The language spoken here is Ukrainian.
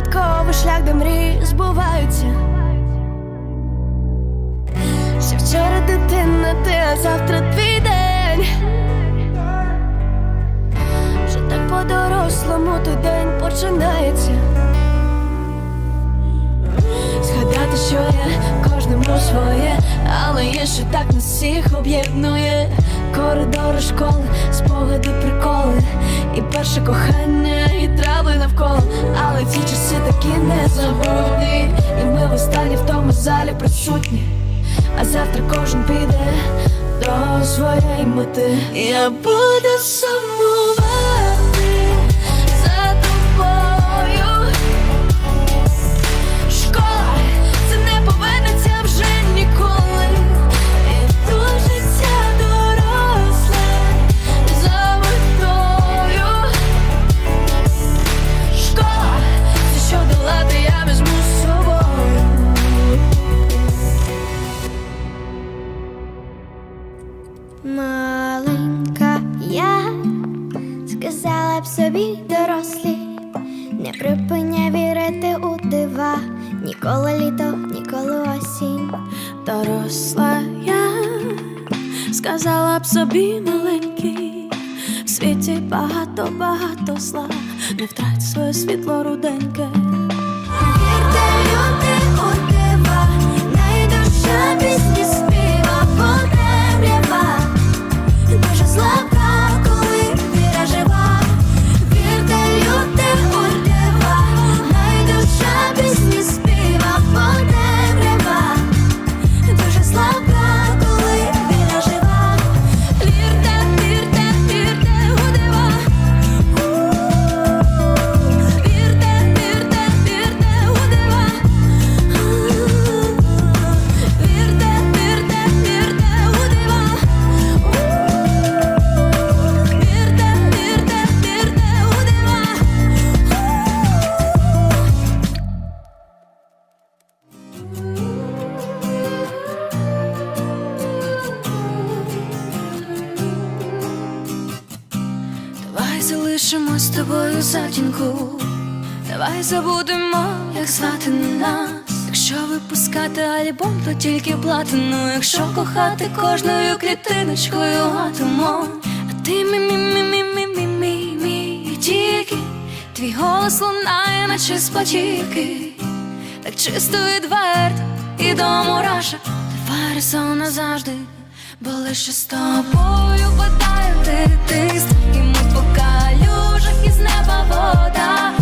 загадковий шлях, де мрії збуваються. Ще вчора дитина, ти, а завтра твій день. Вже так по-дорослому той день починається. Згадати, що є кожному своє, але є, що так нас всіх об'єднує. Коридори школи, спогади, приколи, і перше кохання, не незабутні. І ми в останні в тому залі присутні. А завтра кожен піде до своєї мети. Я буду сумувати б собі дорослі, не припиняй вірити у дива, ніколи літо, ніколи осінь. Доросла я сказала б собі маленький, в світі багато, багато зла, не втрать своє світло руденьке. Вірте, люди Залишимось з тобою затінку. Давай забудемо, як звати нас. Якщо випускати альбом, то тільки платину. Якщо кохати кожною клітиночкою атомом. А ти мі мі мі мі мі мі мі мі тільки твій голос лунає, наче з платівки. Так чисто відверто і до мурашок. Давай разом назавжди, бо лише з тобою із неба вода.